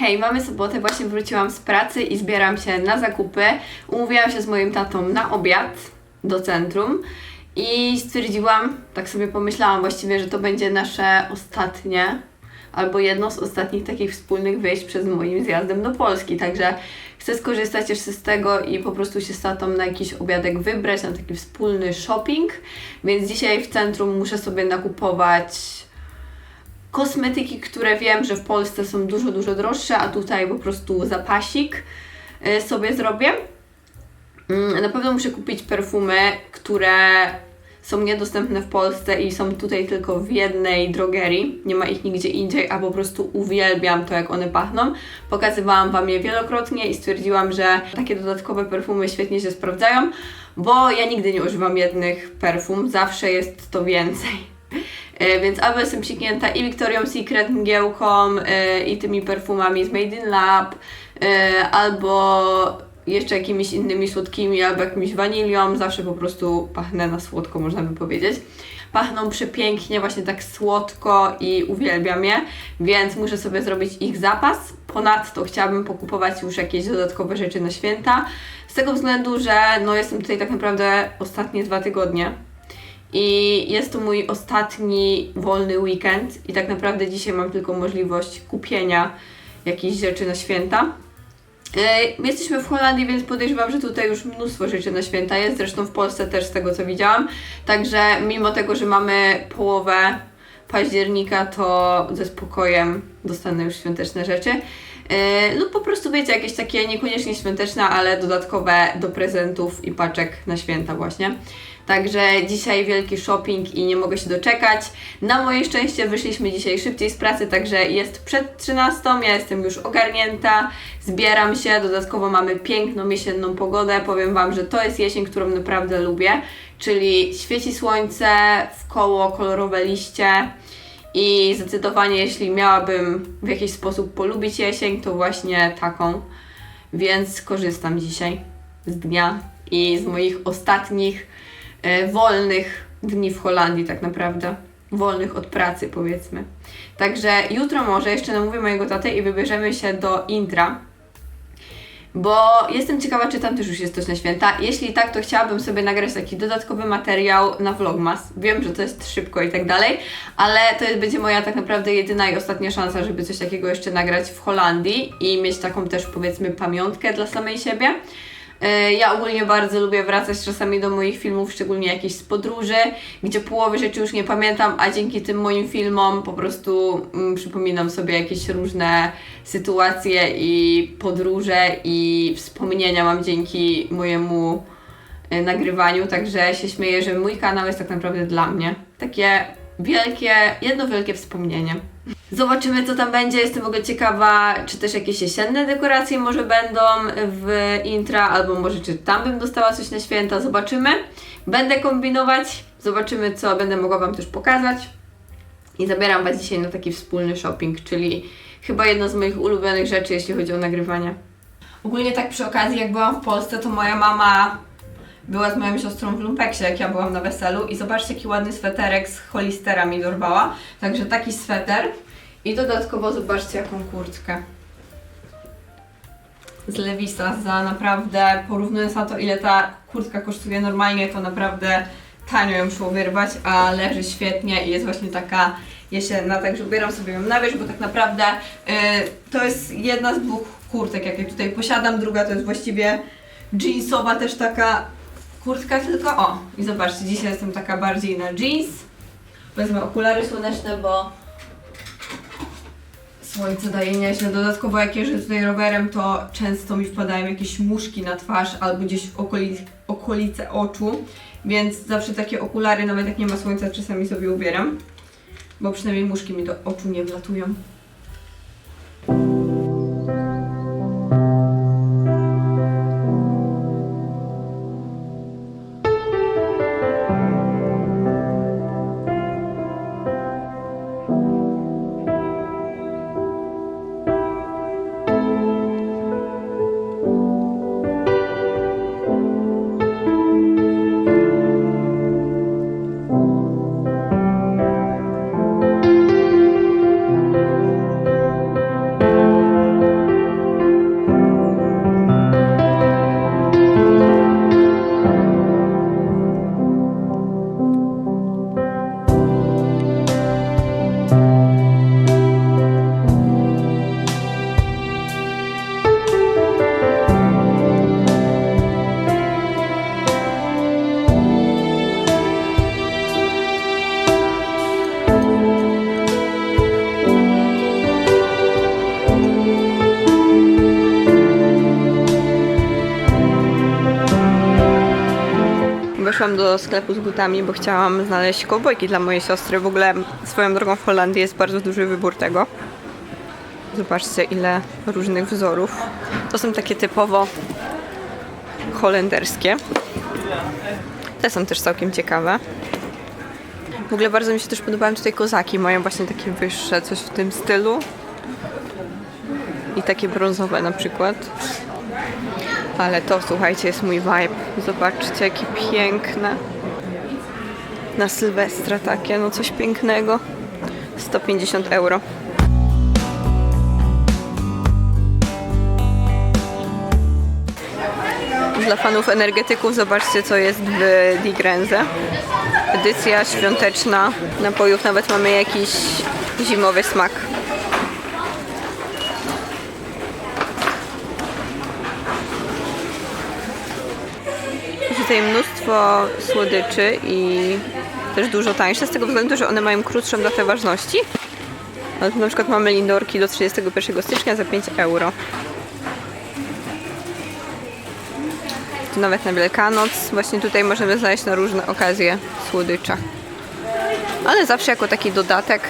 Hej, mamy sobotę, właśnie wróciłam z pracy i zbieram się na zakupy. Umówiłam się z moim tatą na obiad do centrum i stwierdziłam, tak sobie pomyślałam właściwie, że to będzie nasze ostatnie albo jedno z ostatnich takich wspólnych wyjść przed moim zjazdem do Polski, także chcę skorzystać jeszcze z tego i po prostu się z tatą na jakiś obiadek wybrać, na taki wspólny shopping, więc dzisiaj w centrum muszę sobie nakupować kosmetyki, które wiem, że w Polsce są dużo, dużo droższe, a tutaj po prostu zapasik y, sobie zrobię. Mm, Na pewno muszę kupić perfumy, które są niedostępne w Polsce i są tutaj tylko w jednej drogerii. Nie ma ich nigdzie indziej, a po prostu uwielbiam to, jak one pachną. Pokazywałam Wam je wielokrotnie i stwierdziłam, że takie dodatkowe perfumy świetnie się sprawdzają, bo ja nigdy nie używam jednych perfum, zawsze jest to więcej. E, Więc albo jestem psiknięta i Victoria's Secret mgiełką e, i tymi perfumami z Made in Lab, e, albo jeszcze jakimiś innymi słodkimi, albo jakimiś wanilią. Zawsze po prostu pachnę na słodko, można by powiedzieć. Pachną przepięknie, właśnie tak słodko i uwielbiam je, więc muszę sobie zrobić ich zapas. Ponadto chciałabym pokupować już jakieś dodatkowe rzeczy na święta, z tego względu, że no, jestem tutaj tak naprawdę ostatnie dwa tygodnie. I jest to mój ostatni wolny weekend i tak naprawdę dzisiaj mam tylko możliwość kupienia jakichś rzeczy na święta. Yy, Jesteśmy w Holandii, więc podejrzewam, że tutaj już mnóstwo rzeczy na święta jest, zresztą w Polsce też z tego co widziałam. Także mimo tego, że mamy połowę października, to ze spokojem dostanę już świąteczne rzeczy. Yy, lub po prostu wiecie, jakieś takie niekoniecznie świąteczne, ale dodatkowe do prezentów i paczek na święta właśnie. Także dzisiaj wielki shopping i nie mogę się doczekać. Na moje szczęście wyszliśmy dzisiaj szybciej z pracy, także jest przed 13, ja jestem już ogarnięta, zbieram się, dodatkowo mamy piękną jesienną pogodę. Powiem Wam, że to jest jesień, którą naprawdę lubię, czyli świeci słońce, w koło kolorowe liście. I zdecydowanie, jeśli miałabym w jakiś sposób polubić jesień, to właśnie taką. Więc korzystam dzisiaj z dnia i z moich ostatnich wolnych dni w Holandii, tak naprawdę. Wolnych od pracy, powiedzmy. Także jutro może jeszcze namówię mojego tatę i wybierzemy się do Intra. Bo jestem ciekawa, czy tam też już jest coś na święta. Jeśli tak, to chciałabym sobie nagrać taki dodatkowy materiał na Vlogmas. Wiem, że to jest szybko i tak dalej, ale to jest, będzie moja tak naprawdę jedyna i ostatnia szansa, żeby coś takiego jeszcze nagrać w Holandii i mieć taką też powiedzmy pamiątkę dla samej siebie. E, Ja ogólnie bardzo lubię wracać czasami do moich filmów, szczególnie jakichś z podróży, gdzie połowy rzeczy już nie pamiętam, a dzięki tym moim filmom po prostu mm, przypominam sobie jakieś różne sytuacje i podróże i wspomnienia mam dzięki mojemu e, nagrywaniu, także się śmieję, że mój kanał jest tak naprawdę dla mnie. Takie wielkie, jedno wielkie wspomnienie. Zobaczymy, co tam będzie. Jestem w ogóle ciekawa, czy też jakieś jesienne dekoracje może będą w intra, albo może czy tam bym dostała coś na święta. Zobaczymy. Będę kombinować. Zobaczymy, co będę mogła Wam też pokazać. I zabieram Was dzisiaj na taki wspólny shopping, czyli chyba jedno z moich ulubionych rzeczy, jeśli chodzi o nagrywanie. Ogólnie tak przy okazji, jak byłam w Polsce, to moja mama była z moją siostrą w lumpeksie, jak ja byłam na weselu i zobaczcie, jaki ładny sweterek z Holistera mi dorwała. Także taki sweter i dodatkowo zobaczcie, jaką kurtkę. Z Lewisa za naprawdę, porównując na to, ile ta kurtka kosztuje normalnie, to naprawdę tanio ją szło wyrwać, a leży świetnie i jest właśnie taka jesienna, także ubieram sobie ją na wierzch, bo tak naprawdę y, to jest jedna z dwóch kurtek, jakie tutaj posiadam, druga to jest właściwie jeansowa też taka kurtka, tylko o, i zobaczcie, dzisiaj jestem taka bardziej na jeans. Wezmę okulary słoneczne, bo słońce daje nieźle. Dodatkowo jak jeżdżę tutaj rowerem, to często mi wpadają jakieś muszki na twarz albo gdzieś w okoli, okolice oczu, więc zawsze takie okulary, nawet jak nie ma słońca, czasami sobie ubieram, bo przynajmniej muszki mi do oczu nie wlatują. Weszłam do sklepu z butami, bo chciałam znaleźć kowbojki dla mojej siostry. W ogóle swoją drogą w Holandii jest bardzo duży wybór tego. Zobaczcie, ile różnych wzorów. To są takie typowo holenderskie. Te są też całkiem ciekawe. W ogóle bardzo mi się też podobają tutaj kozaki. Mają właśnie takie wyższe, coś w tym stylu. I takie brązowe na przykład. Ale to, słuchajcie, jest mój vibe. Zobaczcie, jakie piękne. Na Sylwestra takie, no coś pięknego. 150 euro. Dla fanów energetyków zobaczcie, co jest w Digrenze. Edycja świąteczna napojów, nawet mamy jakiś zimowy smak. Tutaj mnóstwo słodyczy i też dużo tańsze, z tego względu, że one mają krótszą datę ważności. Ale tu na przykład mamy lindorki do 31 stycznia za 5 euro. Tu nawet na Wielkanoc. Właśnie tutaj możemy znaleźć na różne okazje słodycze. Ale zawsze jako taki dodatek,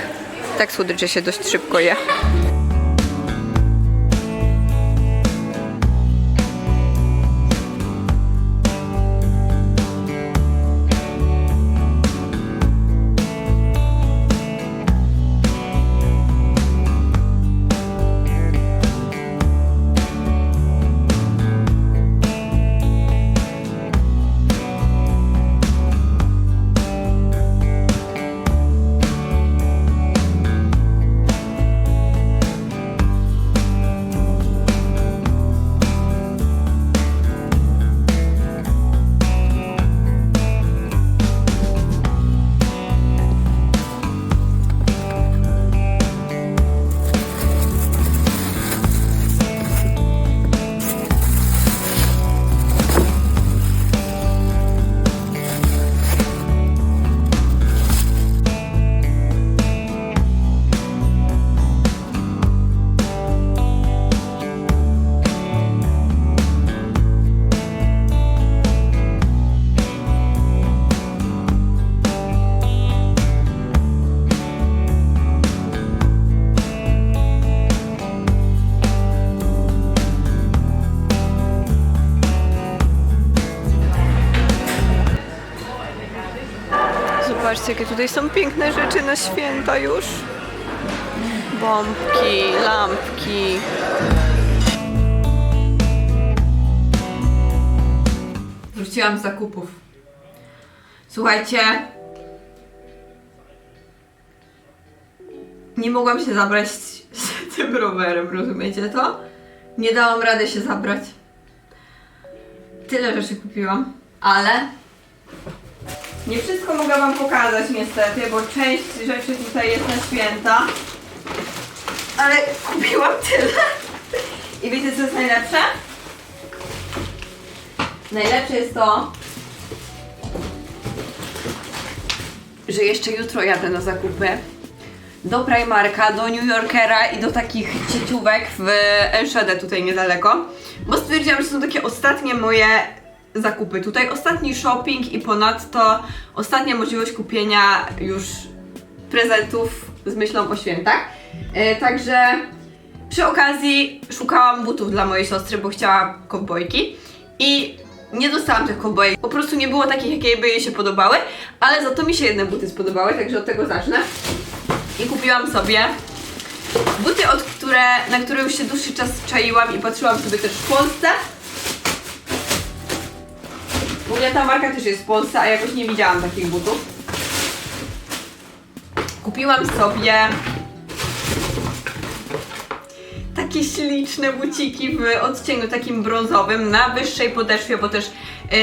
tak słodycze się dość szybko je. Jakie tutaj są piękne rzeczy na święta już. Bombki, lampki. Wróciłam z zakupów. Słuchajcie. Nie mogłam się zabrać z tym rowerem, rozumiecie to? Nie dałam rady się zabrać. Tyle rzeczy kupiłam, ale nie wszystko mogę Wam pokazać niestety, bo część rzeczy tutaj jest na święta. Ale kupiłam tyle. I wiecie co jest najlepsze? Najlepsze jest to, że jeszcze jutro jadę na zakupy do Primarka, do New Yorkera i do takich cieciówek w Enschede tutaj niedaleko, bo stwierdziłam, że są takie ostatnie moje zakupy tutaj, ostatni shopping i ponadto ostatnia możliwość kupienia już prezentów z myślą o świętach. E, także przy okazji szukałam butów dla mojej siostry, bo chciała kowbojki i nie dostałam tych kowbojek. Po prostu nie było takich, jakie by jej się podobały, ale za to mi się jedne buty spodobały, także od tego zacznę. I kupiłam sobie buty, od które, na które już się dłuższy czas czaiłam i patrzyłam sobie też w Polsce. W ogóle ta marka też jest w Polsce, a jakoś nie widziałam takich butów. Kupiłam sobie takie śliczne buciki w odcieniu takim brązowym na wyższej podeszwie, bo też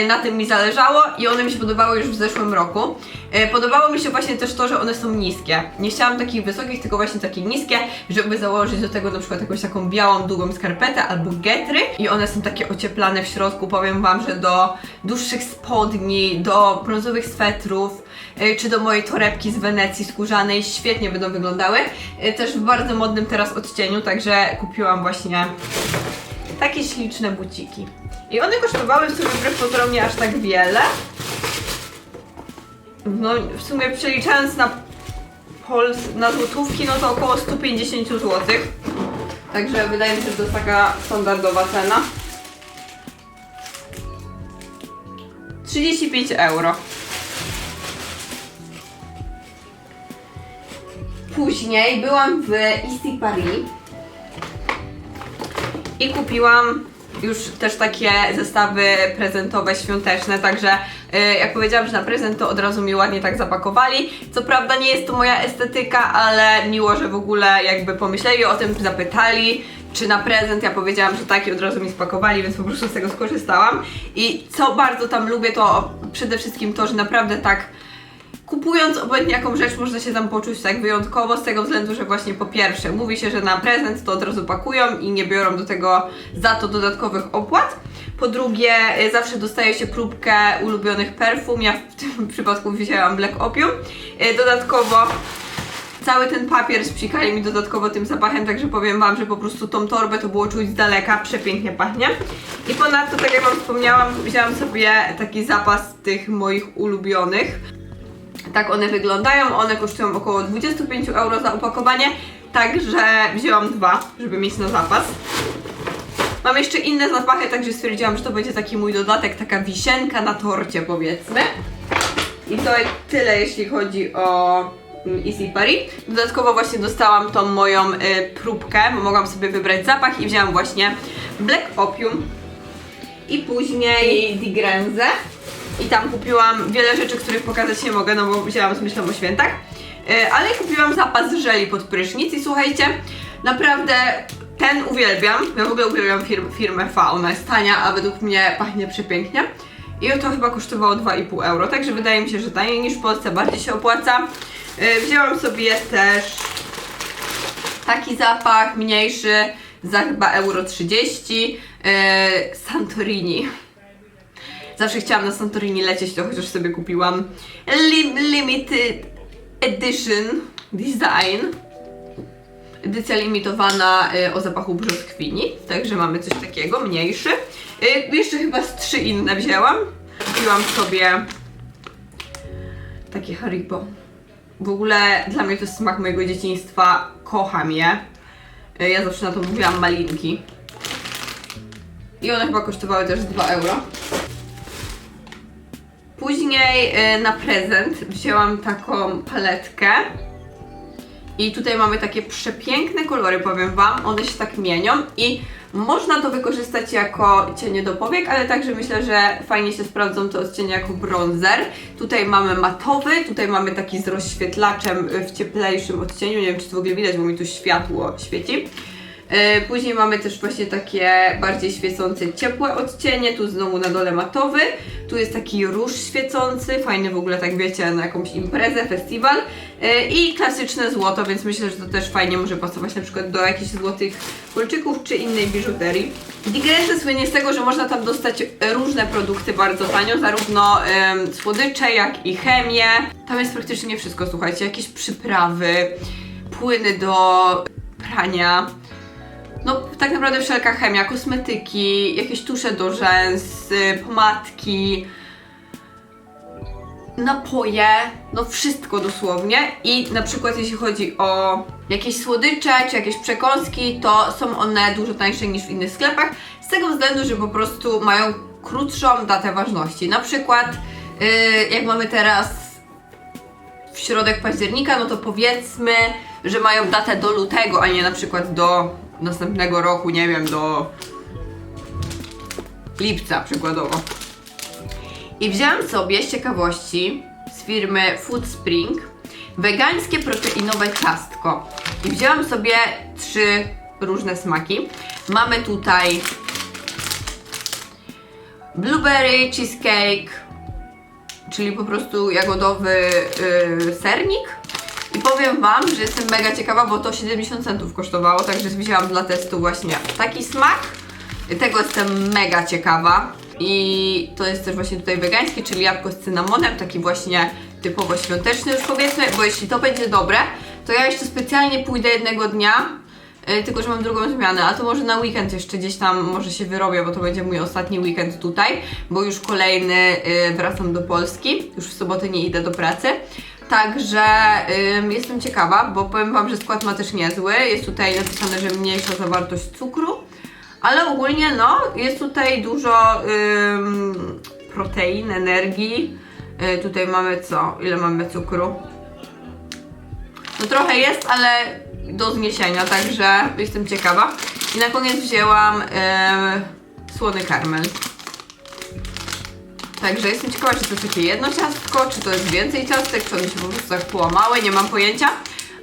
na tym mi zależało i one mi się podobały już w zeszłym roku. E, Podobało mi się właśnie też to, że one są niskie. Nie chciałam takich wysokich, tylko właśnie takie niskie, żeby założyć do tego na przykład jakąś taką białą, długą skarpetę albo getry i one są takie ocieplane w środku. Powiem Wam, że do dłuższych spodni, do brązowych swetrów, e, czy do mojej torebki z Wenecji skórzanej świetnie będą wyglądały. E, Też w bardzo modnym teraz odcieniu, także kupiłam właśnie takie śliczne buciki. I one kosztowały w sumie wbrew pozorom nie aż tak wiele. no w sumie przeliczając na Pols na złotówki, no to około 150 zł. Także wydaje mi się, że to jest taka standardowa cena. 35 euro. Później byłam w Easy Paris i kupiłam już też takie zestawy prezentowe, świąteczne, także y, jak powiedziałam, że na prezent to od razu mi ładnie tak zapakowali. Co prawda nie jest to moja estetyka, ale miło, że w ogóle jakby pomyśleli o tym, zapytali, czy na prezent. Ja powiedziałam, że tak i od razu mi spakowali, więc po prostu z tego skorzystałam. I co bardzo tam lubię, to przede wszystkim to, że naprawdę tak kupując obojętnie jaką rzecz można się tam poczuć tak wyjątkowo z tego względu, że właśnie po pierwsze mówi się, że na prezent to od razu pakują i nie biorą do tego za to dodatkowych opłat. Po drugie, y, zawsze dostaje się próbkę ulubionych perfum. Ja w tym przypadku wzięłam Black Opium. Y, Dodatkowo cały ten papier spsikali mi dodatkowo tym zapachem, także powiem Wam, że po prostu tą torbę to było czuć z daleka, przepięknie pachnie. I ponadto, tak jak Wam wspomniałam, wzięłam sobie taki zapas tych moich ulubionych. Tak one wyglądają, one kosztują około 25 euro za opakowanie, także wzięłam dwa, żeby mieć na zapas. Mam jeszcze inne zapachy, także stwierdziłam, że to będzie taki mój dodatek, taka wisienka na torcie powiedzmy. I to tyle jeśli chodzi o mm, Easy Paris. Dodatkowo właśnie dostałam tą moją y, próbkę, bo mogłam sobie wybrać zapach i wzięłam właśnie Black Opium i później Digrenze. I tam kupiłam wiele rzeczy, których pokazać nie mogę, no bo wzięłam z myślą o świętach. Y, ale kupiłam zapas żeli pod prysznic i słuchajcie, naprawdę ten uwielbiam. Ja w ogóle uwielbiam firm, firmę V, ona jest tania, a według mnie pachnie przepięknie. I to chyba kosztowało 2,5 euro, także wydaje mi się, że taniej niż w Polsce, bardziej się opłaca. Y, Wzięłam sobie też taki zapach mniejszy za chyba euro 30 yy, Santorini. Zawsze chciałam na Santorini lecieć, to chociaż sobie kupiłam Lim Limited Edition Design. Edycja limitowana y, o zapachu brzoskwini, także mamy coś takiego, mniejszy. Y, jeszcze chyba z trzy inne wzięłam. Kupiłam sobie takie Haribo. W ogóle dla mnie to jest smak mojego dzieciństwa, kocham je. Y, Ja zawsze na to mówiłam malinki. I one chyba kosztowały też 2 euro. Później y, na prezent wzięłam taką paletkę. I tutaj mamy takie przepiękne kolory, powiem Wam. One się tak mienią i można to wykorzystać jako cienie do powiek, ale także myślę, że fajnie się sprawdzą te odcienie jako bronzer. Tutaj mamy matowy, tutaj mamy taki z rozświetlaczem w cieplejszym odcieniu. Nie wiem, czy to w ogóle widać, bo mi tu światło świeci. Yy, Później mamy też właśnie takie bardziej świecące, ciepłe odcienie, tu znowu na dole matowy, tu jest taki róż świecący, fajny w ogóle tak wiecie, na jakąś imprezę, festiwal. Yy, i klasyczne złoto, więc myślę, że to też fajnie może pasować na przykład do jakichś złotych kolczyków czy innej biżuterii. Digrenze słynie z tego, że można tam dostać różne produkty bardzo tanio, zarówno em, słodycze, jak i chemię. Tam jest praktycznie wszystko, słuchajcie, jakieś przyprawy, płyny do prania, no tak naprawdę wszelka chemia, kosmetyki, jakieś tusze do rzęs, y, pomadki, napoje, no wszystko dosłownie i na przykład jeśli chodzi o jakieś słodycze czy jakieś przekąski, to są one dużo tańsze niż w innych sklepach z tego względu, że po prostu mają krótszą datę ważności. Na przykład y, jak mamy teraz w środek października, no to powiedzmy, że mają datę do lutego, a nie na przykład do następnego roku, nie wiem, do lipca przykładowo. I wzięłam sobie z ciekawości z firmy Food Spring wegańskie proteinowe ciastko. I wzięłam sobie trzy różne smaki. Mamy tutaj blueberry cheesecake, czyli po prostu jagodowy yy, sernik. I powiem Wam, że jestem mega ciekawa, bo to 70 centów kosztowało, także wzięłam dla testu właśnie taki smak. Tego jestem mega ciekawa. I to jest też właśnie tutaj wegańskie, czyli jabłko z cynamonem, taki właśnie typowo świąteczny już powiedzmy, bo jeśli to będzie dobre, to ja jeszcze specjalnie pójdę jednego dnia y, tylko że mam drugą zmianę, a to może na weekend jeszcze gdzieś tam może się wyrobię, bo to będzie mój ostatni weekend tutaj, bo już kolejny y, wracam do Polski, już w sobotę nie idę do pracy. Także ym, jestem ciekawa, bo powiem Wam, że skład ma też niezły. Jest tutaj napisane, że mniejsza zawartość cukru, ale ogólnie no, jest tutaj dużo ym, protein, energii. Y, tutaj mamy co? Ile mamy cukru? No trochę jest, ale do zniesienia, także jestem ciekawa. I na koniec wzięłam em, słony karmel. Także jestem ciekawa, czy to jest takie jedno ciastko, czy to jest więcej ciastek, czy one się po prostu tak połamały, nie mam pojęcia.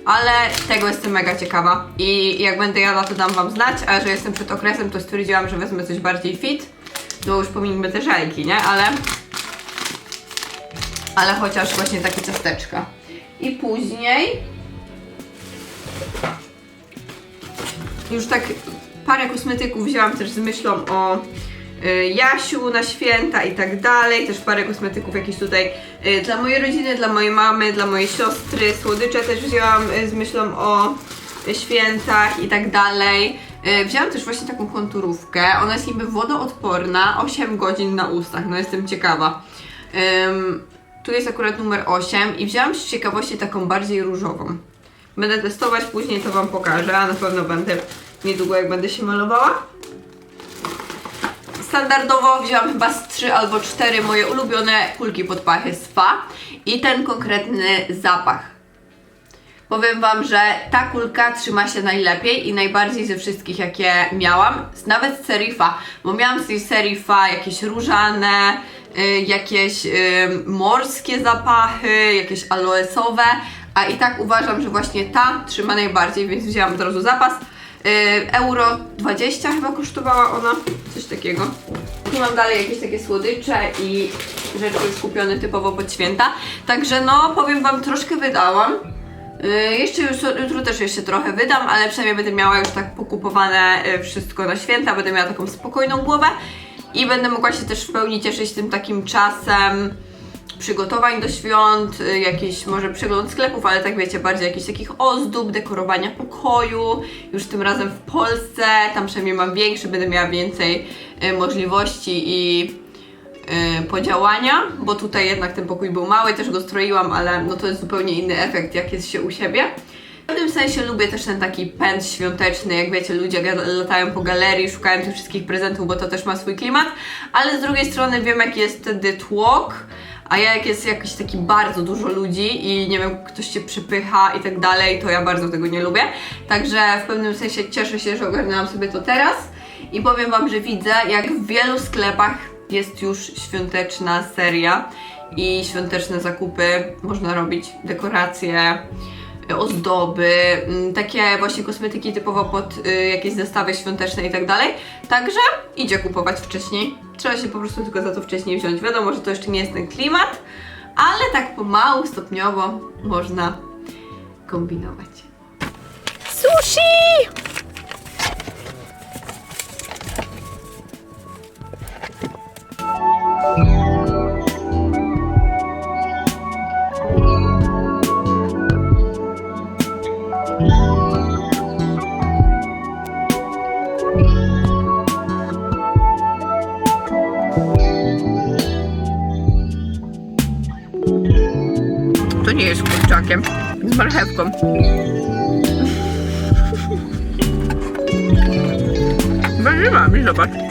Ale tego jestem mega ciekawa i jak będę jadła, to dam Wam znać, a że jestem przed okresem, to stwierdziłam, że wezmę coś bardziej fit. No już pominimy te żelki, nie? Ale ale chociaż właśnie takie ciasteczka. I później już tak parę kosmetyków wzięłam też z myślą o Jasiu na święta i tak dalej. Też parę kosmetyków jakichś tutaj y, dla mojej rodziny, dla mojej mamy, dla mojej siostry. Słodycze też wzięłam y, z myślą o y, świętach i tak dalej. Y, Wzięłam też właśnie taką konturówkę. Ona jest niby wodoodporna, 8 godzin na ustach. No jestem ciekawa. Ym, tu jest akurat numer 8 i wzięłam z ciekawości taką bardziej różową. Będę testować, później to Wam pokażę, a na pewno będę niedługo jak będę się malowała. Standardowo wzięłam chyba z 3 albo 4 moje ulubione kulki pod pachy spa i ten konkretny zapach. Powiem Wam, że ta kulka trzyma się najlepiej i najbardziej ze wszystkich, jakie miałam, nawet z Serifa, bo miałam z tej Serifa jakieś różane, y, jakieś y, morskie zapachy, jakieś aloesowe, a i tak uważam, że właśnie ta trzyma najbardziej, więc wzięłam od razu zapas. Y, euro 20 chyba kosztowała ona, coś takiego. Tu mam dalej jakieś takie słodycze i rzeczy już kupione typowo pod święta. Także no, powiem Wam, troszkę wydałam. Y, Jeszcze już, jutro też jeszcze trochę wydam, ale przynajmniej będę miała już tak pokupowane y, wszystko na święta, będę miała taką spokojną głowę i będę mogła się też w pełni cieszyć tym takim czasem przygotowań do świąt, y, jakiś może przegląd sklepów, ale tak wiecie, bardziej jakichś takich ozdób, dekorowania pokoju, już tym razem w Polsce, tam przynajmniej mam większy, będę miała więcej y, możliwości i y, podziałania, bo tutaj jednak ten pokój był mały, też go stroiłam, ale no to jest zupełnie inny efekt, jak jest się u siebie. W pewnym sensie lubię też ten taki pęd świąteczny, jak wiecie, ludzie latają po galerii, szukają tych wszystkich prezentów, bo to też ma swój klimat, ale z drugiej strony wiem, jaki jest wtedy tłok, a ja jak jest jakiś taki bardzo dużo ludzi i nie wiem, ktoś cię przypycha i tak dalej, to ja bardzo tego nie lubię. Także w pewnym sensie cieszę się, że ogarnęłam sobie to teraz i powiem Wam, że widzę, jak w wielu sklepach jest już świąteczna seria i świąteczne zakupy. Można robić dekoracje, ozdoby, mm, takie właśnie kosmetyki typowo pod y, jakieś zestawy świąteczne i tak dalej. Także idzie kupować wcześniej. Trzeba się po prostu tylko za to wcześniej wziąć. Wiadomo, że to jeszcze nie jest ten klimat, ale tak pomału, stopniowo można kombinować. Sushi! To marchewką. Warzywami, zobacz.